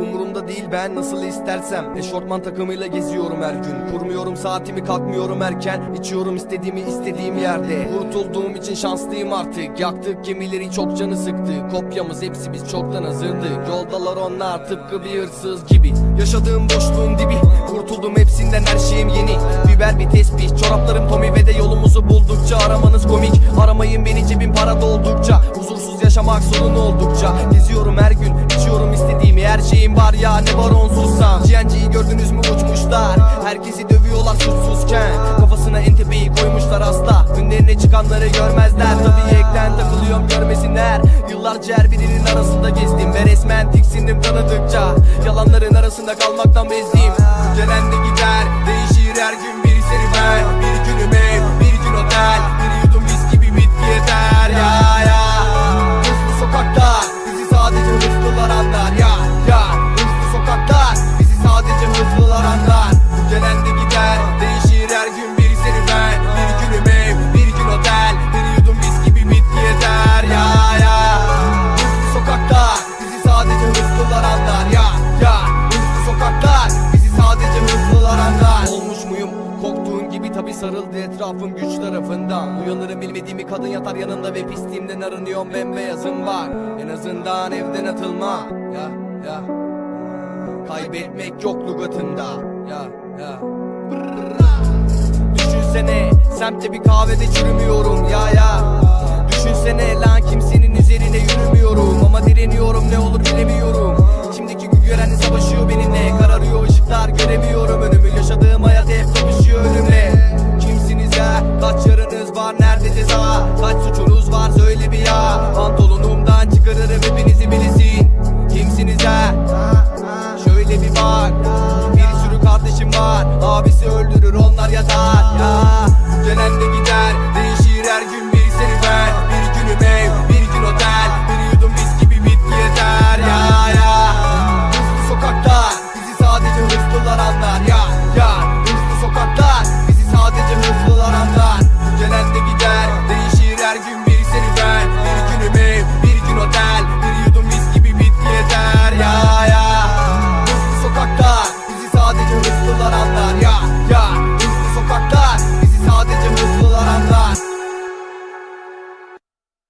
Umurumda değil ben nasıl istersem. Eşortman takımıyla geziyorum her gün. Kurmuyorum saatimi kalkmıyorum erken. İçiyorum istediğimi istediğim yerde. Kurtulduğum için şanslıyım artık. Yaktık gemileri çok canı sıktı. Kopyamız hepsi biz çoktan hazırdık. Yoldalar onlar tıpkı bir hırsız gibi. Yaşadığım boşluğun dibi. Kurtuldum hepsinden her şeyim yeni. Biber bir tespih. Çoraplarım Tommy ve de yolumuzu buldukça Aramanız komik. Aramayın beni cebim para doldukça. Huzursuz yaşamak sorun oldukça. Geziyorum her şeyim var ya ne var onsuzsam GNG'yi gördünüz mü uçmuşlar. Herkesi dövüyorlar suçsuzken. Kafasına entebeyi koymuşlar hasta. Önlerine çıkanları görmezler. Tabii ekten takılıyorum görmesinler. Yıllarca her birinin arasında gezdim Ve resmen tiksindim tanıdıkça. Yalanların arasında kalmaktan bezdim. Gelen de gider Değişir sarıldı etrafım güç tarafından. Uyanırım bilmediğimi kadın yatar yanında ve pisliğimden arınıyorum. Bembeyazım var. En azından evden atılma. Ya ya. Kaybetmek yok lügatında ya ya. Düşünsene semtte bir kahvede çürümüyorum. Ya ya. Düşünsene lan kimsenin üzerine yürümüyorum. Ama direniyorum ne olur bilemiyorum kardeşim var. Abisi öldürür onlar yatar. Ya Gelen de gider.